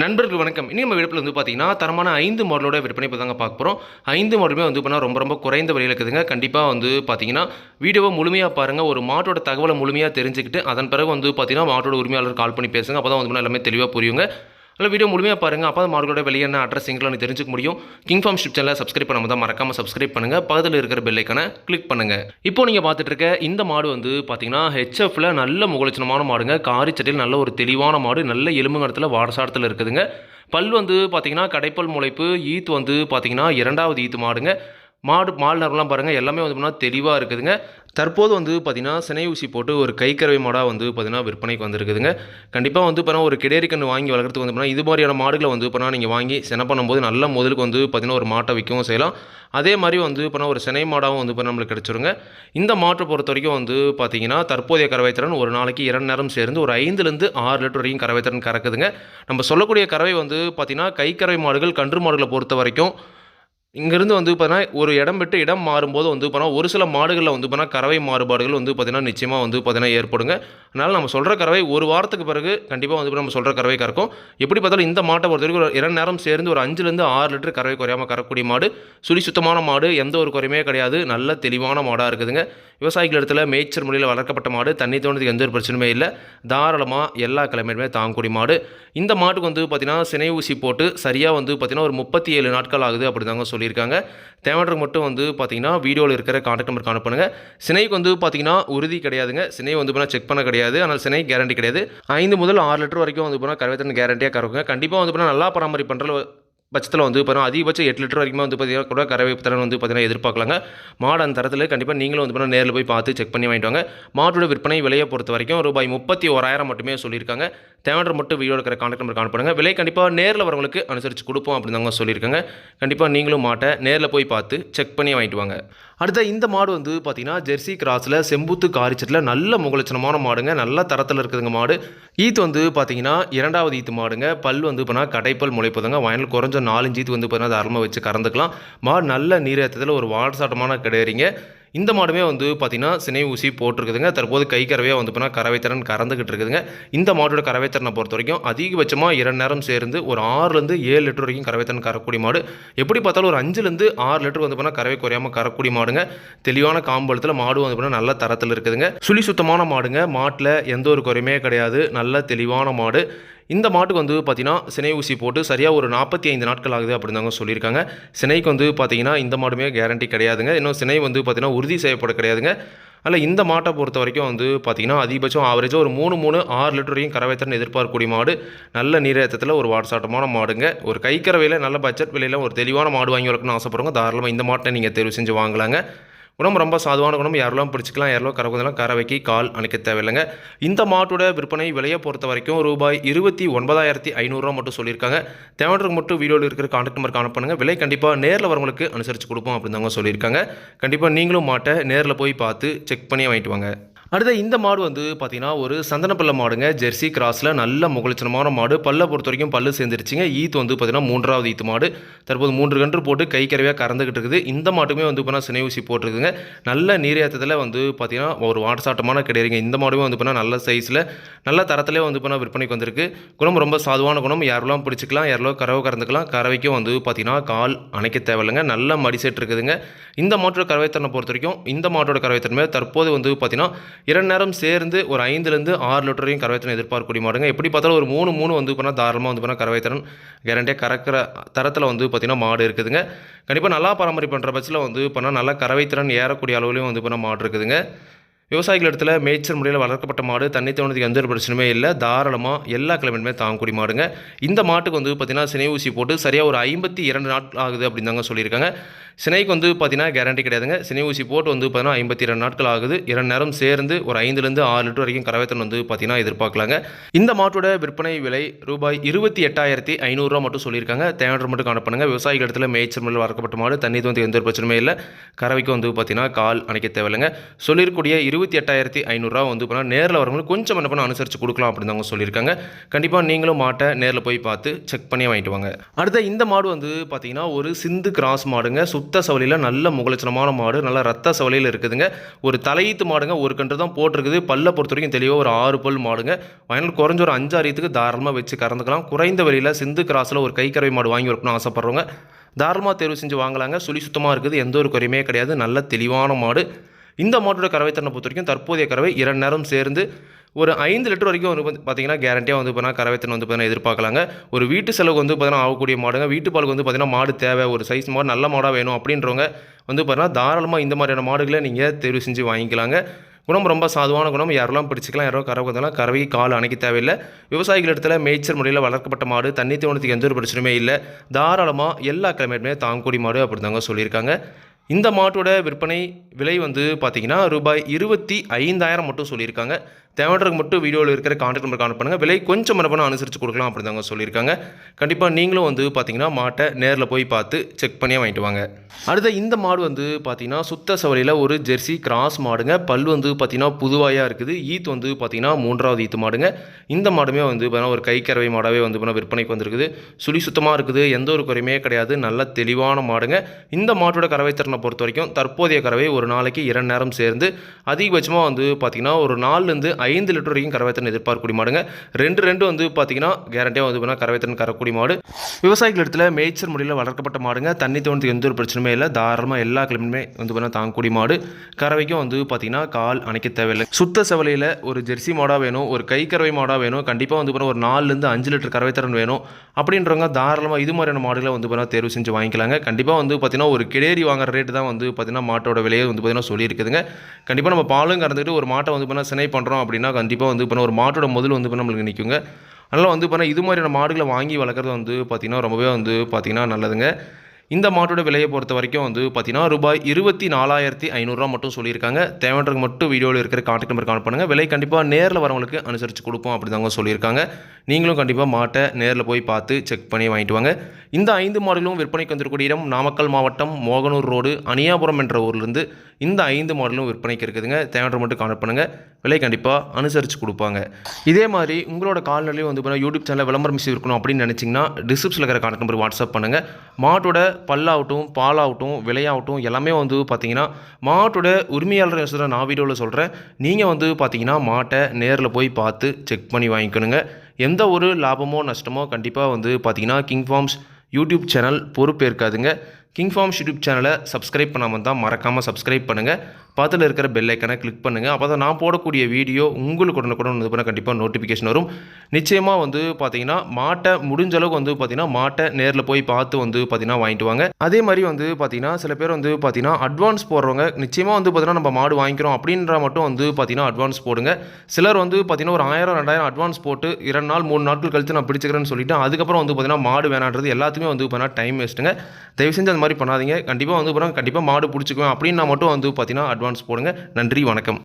நண்பர்கள் வணக்கம். இனி நம்ம விடுப்பில் வந்து பார்த்தீங்கன்னா தரமான ஐந்து மாடலோட விற்பனை இப்போ தாங்க பார்க்க போகிறோம் ஐந்து மாடலுமே வந்து பண்ணால் ரொம்ப ரொம்ப குறைந்த விலையில் இருக்குதுங்க. கண்டிப்பாக வந்து பார்த்தீங்கன்னா வீடியோவை முழுமையாக பாருங்கள் ஒரு மாட்டோட தகவலை முழுமையாக தெரிஞ்சுக்கிட்டு அதன் பிறகு வந்து பார்த்தீங்கன்னா மாட்டோட உரிமையாளர் கால் பண்ணி பேசுங்க. அப்போ தான் வந்து எல்லாமே தெளிவாக புரியுங்க. அதில் வீடியோ முழுமையாக பாருங்கள் அப்போ தான் மார்க்கோட வெளியே என்ன அட்ரஸ் எங்களை தெரிஞ்சுக்க முடியும். கிங் ஃபார்ம் ஷிப் சேனலை சப்ஸ்கிரைப் பண்ணாம தான் மறக்காமல் சப்ஸ்கிரைப் பண்ணுங்கள் பக்கத்தில் இருக்கிற பெல்லைக்கான கிளிக் பண்ணுங்கள் இப்போ நீங்கள் பார்த்துட்டு இருக்க இந்த மாடு வந்து பார்த்தீங்கன்னா ஹெச்எஃப்ல நல்ல முகலட்சணமான மாடுங்க. காரி சட்டையில் நல்ல ஒரு தெளிவான மாடு. நல்ல எலும்புங்கடத்தில் வாடசாடத்தில் இருக்குதுங்க. பல் வந்து பார்த்தீங்கன்னா கடைப்பல் முளைப்பு ஈத் வந்து பார்த்தீங்கன்னா இரண்டாவது ஈத்து மாடுங்க. மாடு மால் நரம்புலாம் பாருங்கள் எல்லாமே வந்து பார்த்தீங்கன்னா தெளிவாக இருக்குதுங்க. தற்போது வந்து பார்த்திங்கன்னா சினை ஊசி போட்டு ஒரு கைக்கறவை மாடாக வந்து பார்த்திங்கன்னா விற்பனைக்கு வந்திருக்குதுங்க. கண்டிப்பாக வந்து இப்போ ஒரு கிடேரி கன்று வாங்கி வளர்க்குறதுக்கு வந்து பார்த்தீங்கன்னா இது மாதிரியான மாடுகளை வந்து பார்த்தீங்கன்னா நீங்கள் வாங்கி செனை பண்ணும்போது நல்ல முதலுக்கு வந்து பார்த்தீங்கன்னா ஒரு மாட்டை விற்கவும் செய்யலாம். அதே மாதிரி வந்து இப்போ ஒரு சினை மாடாகவும் வந்து இப்போ நம்மளுக்கு கிடச்சிருங்க. இந்த மாட்டை பொறுத்த வரைக்கும் வந்து பார்த்தீங்கன்னா தற்போதைய கறவைத்திறன் ஒரு நாளைக்கு இரண்டு நேரம் சேர்ந்து ஒரு ஐந்துலேருந்து ஆறு லிட்டர் வரைக்கும் கறவைத்திறன் கறக்குதுங்க. நம்ம சொல்லக்கூடிய கறவை வந்து பார்த்திங்கன்னா கைக்கறவை மாடுகள் கன்று மாடுகளை பொறுத்த வரைக்கும் இங்கேருந்து வந்து பார்த்தீங்கன்னா ஒரு இடம் விட்டு இடம் மாறும்போது வந்து பார்த்தீங்கன்னா ஒரு சில மாடுகளில் வந்து பார்த்தீங்கன்னா கறவை மாறுபாடுகள் வந்து பார்த்தீங்கன்னா நிச்சயமாக வந்து பார்த்தீங்கன்னா ஏற்படுங்க. அதனால் நம்ம சொல்கிற கறவை ஒரு வாரத்துக்கு பிறகு கண்டிப்பாக வந்து நம்ம சொல்கிற கறவை கறக்கும். எப்படி பார்த்தாலும் இந்த மாட்டை பொறுத்த வரைக்கும் ஒரு இரண்டு நேரம் சேர்ந்து ஒரு அஞ்சுலேருந்து ஆறு லிட்டர் கறவை குறையாமல் கறக்கூடிய மாடு. சுழி சுத்தமான மாடு எந்த ஒரு குறையுமே கிடையாது. நல்ல தெளிவான மாடாக இருக்குதுங்க. விவசாயிகள் இடத்துல மேய்ச்சல் முறையில் வளர்க்கப்பட்ட மாடு தண்ணி தோணுறதுக்கு எந்த ஒரு பிரச்சனையுமே இல்லை. தாராளமாக எல்லா கிழமையுமே தாங்கக்கூடிய மாடு. இந்த மாட்டுக்கு வந்து பார்த்திங்கன்னா சினை ஊசி போட்டு சரியாக வந்து பார்த்திங்கன்னா ஒரு முப்பத்தி ஏழு நாட்கள் ஆகுது அப்படி தாங்க சொல்லியிருக்காங்க. தேவையானவருக்கு மட்டும் வந்து பார்த்திங்கன்னா வீடியோவில் இருக்கிற கான்டாக்ட் நம்பருக்கு பண்ணுங்கள் சினைக்கு வந்து பார்த்திங்கன்னா உறுதி கிடையாதுங்க. சினை வந்து போனால் செக் பண்ண கிடையாது. ஆனால் சினை கேரண்டி கிடையாது. ஐந்து முதல் ஆறு லிட்டர் வரைக்கும் வந்து போனால் கருவேத்தன் கேரண்டியாக கறக்குங்க கண்டிப்பாக வந்து போனால் நல்லா பராமரிப்பு பண்ணுற பட்சத்தில் வந்து பார்த்தீங்கன்னா அதிகபட்சம் எட்டு லிட்டர் வரைக்கும் வந்து பார்த்தீங்கன்னா கூட கறவை திறன் வந்து பார்த்தீங்கன்னா எதிர்பார்க்கலாங்க. மாடு அந்த தரத்தில் கண்டிப்பாக நீங்களும் வந்து பார்த்தீங்கன்னா நேரில் போய் பார்த்து செக் பண்ணி வாங்கிட்டு வாங்க. மாட்டோட விற்பனை விலையை பொறுத்த வரைக்கும் ரூபாய் முப்பத்தி ஓராயிரம் மட்டுமே சொல்லியிருக்காங்க. தேவையான மட்டும் வீடியோ இருக்கிற கான்டாக்ட் நம்பர் காணப்படுங்க. விலை கண்டிப்பாக நேரில் வரவங்களுக்கு அனுசரித்து கொடுப்போம் அப்படின்னு தாங்க சொல்லியிருக்காங்க. கண்டிப்பாக நீங்களும் மாட்டை நேரில் போய் பார்த்து செக் பண்ணி வாங்கிட்டு வாங்க. அடுத்த இந்த மாடு வந்து பார்த்தீங்கன்னா ஜெர்சி கிராஸில் செம்புத்து காரிச்சட்டில் நல்ல முகலட்சணமான மாடுங்க. நல்ல தரத்தில் இருக்குதுங்க மாடு. ஈத்து வந்து பார்த்தீங்கன்னா இரண்டாவது ஈத்து மாடுங்க. பல் வந்து பார்த்தா கடைப்பல் முளைப்பதுங்க. வயலில் குறைஞ்ச நாலஞ்சு ஈத்து வந்து பார்த்தீங்கன்னா தாராளமாக வச்சு கறந்துக்கலாம். மாடு நல்ல நீரேற்றத்தில் ஒரு வாட்சாட்டமான கிடையாதுங்க இந்த மாடுமே வந்து பார்த்திங்கன்னா சினை ஊசி போட்டிருக்குதுங்க. தற்போது கை கறவையாக வந்து பார்த்தீங்கன்னா கறவைத்திறன் கறந்துக்கிட்டு இருக்குதுங்க. இந்த மாடோட கறவைத்திறனை பொறுத்த வரைக்கும் அதிகபட்சமாக இரண்டு நேரம் சேர்ந்து ஒரு ஆறுலேருந்து ஏழு லிட்டர் வரைக்கும் கறவைத்திறன் கறக்கூடிய மாடு. எப்படி பார்த்தாலும் ஒரு அஞ்சுலேருந்து ஆறு லிட்டர் வந்து பார்த்தீங்கன்னா கறவை குறையாமல் கறக்கூடிய மாடுங்க. தெளிவான காம்பளத்தில் மாடு வந்து பார்த்தீங்கன்னா நல்ல தரத்தில் இருக்குதுங்க. சுழி சுத்தமான மாடுங்க. மாட்டில் எந்த ஒரு குறையுமே கிடையாது. நல்ல தெளிவான மாடு. இந்த மாட்டுக்கு வந்து பார்த்திங்கன்னா சினை ஊசி போட்டு சரியாக ஒரு நாற்பத்தி ஐந்து நாட்கள் ஆகுது அப்படின்னு தாங்க சொல்லியிருக்காங்க. சினைக்கு வந்து பார்த்திங்கன்னா இந்த மாடுமே கேரண்டி கிடையாதுங்க. இன்னும் சினை வந்து பார்த்தீங்கன்னா உறுதி செய்யப்பட கிடையாதுங்க. அதில் இந்த மாட்டை பொறுத்த வரைக்கும் வந்து பார்த்திங்கன்னா அதிகபட்சம் ஆவரேஜாக ஒரு மூணு மூணு ஆறு லிட்டர் வரைக்கும் கரவைத்தன் எதிர்பார்க்கக்கூடிய மாடு. நல்ல நீரேற்றத்தில் ஒரு வாட்சாட்டமான மாடுங்க. ஒரு கைக்கறவையில் நல்ல பட்ஜெட் விலையில் ஒரு தெளிவான மாடு வாங்கி வளர்க்கணும்னு ஆசைப்படுறவங்க தாராளமாக இந்த மாட்டை நீங்கள் தேர்வு செஞ்சு வாங்கலாங்க. குணம் ரொம்ப சாதுவான குணம். யாரெல்லாம் பிடிச்சிக்கலாம் யாரெல்லாம் கறக்குதெல்லாம் கறவைக்கு கால் அணைக்க தேவையில்லைங்க. இந்த மாட்டோட விற்பனை விலையை பொறுத்த வரைக்கும் ரூபாய் இருபத்தி ஒன்பதாயிரத்தி ஐநூறுரூவா மட்டும் சொல்லியிருக்காங்க. தேவையானவருக்கு மட்டும் வீடியோவில் இருக்கிற கான்டாக்ட் நம்பர் காணப்படுங்க விலை கண்டிப்பாக நேரில் வரவங்களுக்கு அனுசரித்து கொடுப்போம் அப்படின்னு தாங்க சொல்லியிருக்காங்க. கண்டிப்பாக நீங்களும் மாட்டை நேரில் போய் பார்த்து செக் பண்ணி வாங்கிட்டு வாங்க. அடுத்த இந்த மாடு வந்து பார்த்தீங்கன்னா ஒரு சந்தனப்பள்ள மாடுங்க. ஜெர்சி கிராஸில் நல்ல முகலட்சணமான மாடு. பல்லை பொறுத்த வரைக்கும் பல்லு சேர்ந்துருச்சுங்க. ஈத்து வந்து பார்த்தீங்கன்னா மூன்றாவது ஈத்து மாடு. தற்போது மூன்று கன்று போட்டு கை கரவையாக கறந்துக்கிட்டு இருக்குது. இந்த மாட்டுமே வந்து பார்த்தீங்கன்னா சினை ஊசி போட்டிருக்குங்க நல்ல நீரேற்றத்தில் வந்து பார்த்தீங்கன்னா ஒரு வாட்டசாட்டமான கிடையாதுங்க இந்த மாடுமே வந்து பார்த்தீங்கன்னா நல்ல சைஸில் நல்ல தரத்திலே வந்து பார்த்தீங்கன்னா விற்பனைக்கு வந்திருக்கு. குணம் ரொம்ப சாதுவான குணம். யாரெல்லாம் பிடிச்சிக்கலாம் யாரெல்லாம் கறவை கறந்துக்கலாம் கறவைக்கும் வந்து பார்த்தீங்கன்னா கால் அணைக்க தேவையில்லைங்க. நல்ல மடிசெட் இருக்குதுங்க. இந்த மாட்டோட கறவைத்தனை பொறுத்த வரைக்கும் இந்த மாட்டோட கறவைத்தன்மை தற்போது வந்து பார்த்தீங்கன்னா இரண்டு நேரம் சேர்ந்து ஒரு ஐந்துலேருந்து ஆறு லிட்டர் வரையும் கறவைத்திறன் எதிர்பார்க்கக்கூடிய மாடுங்க எப்படி பார்த்தாலும் ஒரு மூணு மூணு வந்து பண்ணால் தாராளமாக வந்து பண்ணால் கறவைத்திறன் கேரண்டியாக கறக்கிற தரத்தில் வந்து பார்த்திங்கன்னா மாடு இருக்குதுங்க. கண்டிப்பாக நல்லா பராமரிப்பு பண்ணுற பட்சத்தில் வந்து பண்ணால் நல்லா கறவைத்திறன் ஏறக்கூடிய அளவுலையும் வந்து பண்ணால் மாடு இருக்குதுங்க. விவசாயிகள் இடத்துல மேய்ச்சல் முறையில் வளர்க்கப்பட்ட மாடு தண்ணி தோணதுக்கு எந்த ஒரு பிரச்சனையுமே இல்லை. தாராளமாக எல்லா கிழமையுமே தாங்கக்கூடிய மாடுங்க. இந்த மாட்டுக்கு வந்து பார்த்திங்கன்னா சினை ஊசி போட்டு சரியாக ஒரு ஐம்பத்தி இரண்டு நாட்கள் ஆகுது அப்படின்னு தாங்க சொல்லியிருக்காங்க. சினைக்கு வந்து பார்த்திங்கன்னா கேரண்டி கிடையாதுங்க. சினை ஊசி போட்டு வந்து பார்த்தீங்கன்னா ஐம்பத்தி இரண்டு நாட்கள் ஆகுது. இரண்டு நேரம் சேர்ந்து ஒரு ஐந்துலேருந்து ஆறு லிட்டர் வரைக்கும் கறவைத்தன் வந்து பார்த்தீங்கன்னா எதிர்பார்க்கலாங்க. இந்த மாட்டோட விற்பனை விலை ரூபாய் இருபத்தி எட்டாயிரத்தி ஐநூறுரூவா மட்டும் சொல்லியிருக்காங்க. தேவையான மட்டும் காணப்படுங்க விவசாயிகள் இடத்துல மேய்ச்சல் முறையில் வளர்க்கப்பட்ட மாடு தண்ணி வந்து எந்த ஒரு பிரச்சனையுமே இல்லை. கறவைக்கு வந்து பார்த்தீங்கன்னா கால் அணைக்க தேவையில்லைங்க. சொல்லியிருக்கூடிய இருபத்தி எட்டாயிரத்தி ஐநூறுரூவா வந்து பண்ணால் நேரில் வரவங்களுக்கு கொஞ்சம் என்ன பண்ண அனுசரித்து கொடுக்கலாம் அப்படின்னு அவங்க சொல்லியிருக்காங்க. கண்டிப்பாக நீங்களும் மாட்டை நேரில் போய் பார்த்து செக் பண்ணி வாங்கிட்டு வாங்க. அடுத்த இந்த மாடு வந்து பார்த்தீங்கன்னா ஒரு சிந்து கிராஸ் மாடுங்க. சுத்த சவலியில் நல்ல முகலட்சணமான மாடு நல்ல ரத்த சவலியில் இருக்குதுங்க. ஒரு தலையீத்து மாடுங்க ஒரு கன்று தான் போட்டிருக்குது. பல்ல பொறுத்த வரைக்கும் தெளிவாக ஒரு ஆறு பல் மாடுங்க. வயலில் குறைஞ்ச ஒரு அஞ்சாரியத்துக்கு தாராளமாக வச்சு கறந்துக்கலாம். குறைந்த வழியில் சிந்து கிராஸில் ஒரு கைக்கறவை மாடு வாங்கி வரணும்னு ஆசைப்பட்றவங்க தாராளமாக தேர்வு செஞ்சு வாங்கலாங்க. சுழி சுத்தமாக இருக்குது. எந்த ஒரு குறையுமே கிடையாது. நல்ல தெளிவான மாடு. இந்த மாட்டோட கறவைத்தன்மை பொறுத்த வரைக்கும் தற்போதைய கறவை இரண்டு நேரம் சேர்ந்து ஒரு ஐந்து லிட்டர் வரைக்கும் வந்து பார்த்திங்கன்னா பார்த்தீங்கன்னா கேரண்டியாக வந்து பார்த்தீங்கன்னா கறவைத்தன் வந்து பார்த்தீங்கன்னா எதிர்பார்க்கலாங்க. ஒரு வீட்டு செலவுக்கு வந்து பார்த்தீங்கன்னா ஆகக்கூடிய மாடுங்க வீட்டு பாலுக்கு வந்து பார்த்தீங்கன்னா மாடு தேவை ஒரு சைஸ் மாடு நல்ல மாடாக வேணும் அப்படின்றவங்க வந்து பார்த்தீங்கன்னா தாராளமாக இந்த மாதிரியான மாடுகளை நீங்கள் தேர்வு செஞ்சு வாங்கிக்கலாங்க. குணம் ரொம்ப சாதுவான குணம் யாரெல்லாம் பிடிச்சிக்கலாம் யாரோ கறவை வந்தாலும் கறவைக்கு கால் அணைக்க தேவையில்லை. விவசாயிகள் இடத்துல மேய்ச்சல் முறையில் வளர்க்கப்பட்ட மாடு தண்ணி தோணத்துக்கு எந்த ஒரு பிரச்சனையுமே இல்லை. தாராளமாக எல்லா கிழமையுமே தாங்கக்கூடிய மாடு அப்படி தாங்க சொல்லியிருக்காங்க. இந்த மாட்டோட விற்பனை விலை வந்து பார்த்தீங்கன்னா ரூபாய் இருபத்தி ஐந்தாயிரம் மட்டும் சொல்லியிருக்காங்க. தேவைன்றதுக்கு மட்டும் வீடியோவில் இருக்கிற கான்டாக்ட் நம்பர் கான்டாக்ட் பண்ணுங்கள் விலை கொஞ்சம் மரபணம் அனுசரித்து கொடுக்கலாம் அப்படிதாங்க சொல்லியிருக்காங்க. கண்டிப்பாக நீங்களும் வந்து பார்த்தீங்கன்னா மாட்டை நேரில் போய் பார்த்து செக் பண்ணியே வாங்கிட்டு வாங்க. அடுத்த இந்த மாடு வந்து பார்த்தீங்கன்னா சுத்த சவலையில் ஒரு ஜெர்சி கிராஸ் மாடுங்க. பல் வந்து பார்த்தீங்கன்னா புதுவாயாக இருக்குது. ஈத் வந்து பார்த்தீங்கன்னா மூன்றாவது ஈத்து மாடுங்க. இந்த மாடுமே வந்து பார்த்தீங்கன்னா ஒரு கைக்கறவை மாடாகவே வந்து பார்த்தீங்கன்னா விற்பனைக்கு வந்திருக்குது. சுழி சுத்தமாக இருக்குது. எந்த ஒரு குறையுமே கிடையாது. நல்ல தெளிவான மாடுங்க. இந்த மாட்டோட கறவை திறனை பொறுத்த வரைக்கும் தற்போதைய கறவை ஒரு நாளைக்கு இரண்டு நேரம் சேர்ந்து அதிகபட்சமாக வந்து பார்த்தீங்கன்னா ஒரு நாலுலேருந்து ஐந்து லிட்டர் வரைக்கும் கறவைத்திறன் எதிர்பார்க்கக்கூடிய மாடுங்க. ரெண்டு ரெண்டு வந்து பார்த்தீங்கன்னா கேரண்டியாக வந்து பார்த்தீங்கன்னா கறவைத்திறன் கறக்கூடிய மாடு. விவசாயிகள் இடத்துல மேய்ச்சல் முறையில் வளர்க்கப்பட்ட மாடுங்க. தண்ணி தோணத்துக்கு எந்த ஒரு பிரச்சனையுமே இல்லை. தாராளமாக எல்லா கிழமையுமே வந்து பார்த்தீங்கன்னா தாங்கக்கூடிய மாடு. கறவைக்கும் வந்து பார்த்தீங்கன்னா கால் அணைக்க தேவையில்லை. சுத்த செவலையில் ஒரு ஜெர்சி மாடாக வேணும் ஒரு கை கறவை மாடாக வேணும். கண்டிப்பாக வந்து ஒரு நாலுலேருந்து அஞ்சு லிட்டர் கறவைத்திறன் வேணும். அப்படின்றவங்க தாராளமாக இது மாதிரியான மாடுகளை வந்து பார்த்தீங்கன்னா தேர்வு செஞ்சு வாங்கிக்கலாங்க. கண்டிப்பாக வந்து பார்த்தீங்கன்னா ஒரு கிடேரி வாங்குற ரேட்டு தான் வந்து பார்த்தீங்கன்னா மாட்டோட விலையை வந்து பார்த்தீங்கன்னா சொல்லியிருக்குதுங்க. கண்டிப்பாக நம்ம பாலும் கறந்துட்டு ஒரு மாட்டை வந்து பார்த்தீங்கன்னா சினை பண்ணுறோம் அப்படின்னா கண்டிப்பாக வந்து இப்போ ஒரு மாட்டோட முதல் வந்து இப்போ நம்மளுக்கு நிற்குங்க அதனால் வந்து பார்த்தீங்கன்னா இது மாதிரியான மாடுகளை வாங்கி வளர்க்குறது வந்து பார்த்திங்கன்னா ரொம்பவே வந்து பார்த்திங்கன்னா நல்லதுங்க. இந்த மாட்டோட விலையை பொறுத்த வரைக்கும் வந்து பார்த்தீங்கன்னா ரூபாய் இருபத்தி நாலாயிரத்தி ஐநூறுரூவா மட்டும் சொல்லியிருக்காங்க. தேவைன்றதுக்கு மட்டும் வீடியோவில் இருக்கிற கான்டாக்ட் நம்பர் கால் பண்ணுங்கள் விலை கண்டிப்பாக நேரில் வரவங்களுக்கு அனுசரித்து கொடுப்போம் அப்படி தாங்க சொல்லியிருக்காங்க. நீங்களும் கண்டிப்பாக மாட்டை நேரில் போய் பார்த்து செக் பண்ணி வாங்கிட்டு வாங்க. இந்த ஐந்து மாடுகளும் விற்பனைக்கு வந்திருக்கூடிய இடம் நாமக்கல் மாவட்டம் மோகனூர் ரோடு அணியாபுரம் என்ற ஊர்லேருந்து இந்த ஐந்து மாடலும் விற்பனைக்கு இருக்குதுங்க. தேவைன்றது மட்டும் கான்டாக்ட் பண்ணுங்கள் விலை கண்டிப்பாக அனுசரித்து கொடுப்பாங்க. இதே மாதிரி உங்களோட கால்நிலையும் வந்து பார்த்தீங்கன்னா யூடியூப் சேனலில் விளம்பரம் மிஸ் இருக்கணும் அப்படின்னு நினச்சிங்கன்னா டிஸ்கிரிப்ஷனில் இருக்கிற கான்டாக்ட் நம்பர் வாட்ஸ்அப் பண்ணுங்கள் மாட்டோட பல்லாகட்டும் பாலாகட்டும் விலையாகட்டும் எல்லாமே வந்து பார்த்தீங்கன்னா மாட்டோட உரிமையாளர் சொல்கிற நான் வீடியோவில் சொல்கிறேன் நீங்கள் வந்து பார்த்தீங்கன்னா மாட்டை நேரில் போய் பார்த்து செக் பண்ணி வாங்கிக்கணுங்க. எந்த ஒரு லாபமோ நஷ்டமோ கண்டிப்பாக வந்து பார்த்தீங்கன்னா கிங் ஃபார்ம்ஸ் யூடியூப் சேனல் பொறுப்பேற்காதுங்க. கிங் ஃபார்ம்ஸ் யூடியூப் சேனலை சப்ஸ்கிரைப் பண்ணாமல் தான் மறக்காமல் சப்ஸ்கிரைப் பண்ணுங்கள் பக்கத்தில் இருக்கிற பெல் ஐக்கனை கிளிக் பண்ணுங்கள் அப்போ தான் நான் போடக்கூடிய வீடியோ உங்களுக்கு உடனுக்குடன் வந்து பண்ண கண்டிப்பாக நோட்டிஃபிகேஷன் வரும் நிச்சயமாக வந்து பார்த்தீங்கன்னா மாட்டை முடிஞ்ச அளவுக்கு வந்து பார்த்தீங்கன்னா மாட்டை நேரில் போய் பார்த்து வந்து பார்த்தீங்கன்னா வாங்கிட்டு வாங்க அதே மாதிரி வந்து பார்த்தீங்கன்னா சில பேர் வந்து பார்த்தீங்கன்னா அட்வான்ஸ் போடுறவங்க நிச்சயமாக வந்து பார்த்தீங்கன்னா நம்ம மாடு வாங்கிக்கிறோம் அப்படின்ற மட்டும் வந்து பார்த்தீங்கன்னா அட்வான்ஸ் போடுங்க சிலர் வந்து பார்த்தீங்கன்னா ஒரு ஆயிரம் ரெண்டாயிரம் அட்வான்ஸ் போட்டு இரண்டு நாள் மூணு நாட்கள் கழித்து நான் பிடிச்சிக்கிறேன்னு சொல்லிட்டு அதுக்கப்புறம் வந்து பார்த்தீங்கன்னா மாடு வேணான்றது எல்லாத்துக்குமே வந்து பார்த்தீங்கன்னா டைம் வேஸ்ட்டுங்க தயவு செஞ்சு அந்த மாதிரி பண்ணாதீங்க கண்டிப்பாக வந்து பார்த்தீங்கன்னா கண்டிப்பாக மாடு பிடிச்சிக்குவேன் அப்படின்னா மட்டும் வந்து பார்த்தீங்கன்னா அட்வான்ஸ் போடுங்க. நன்றி வணக்கம்.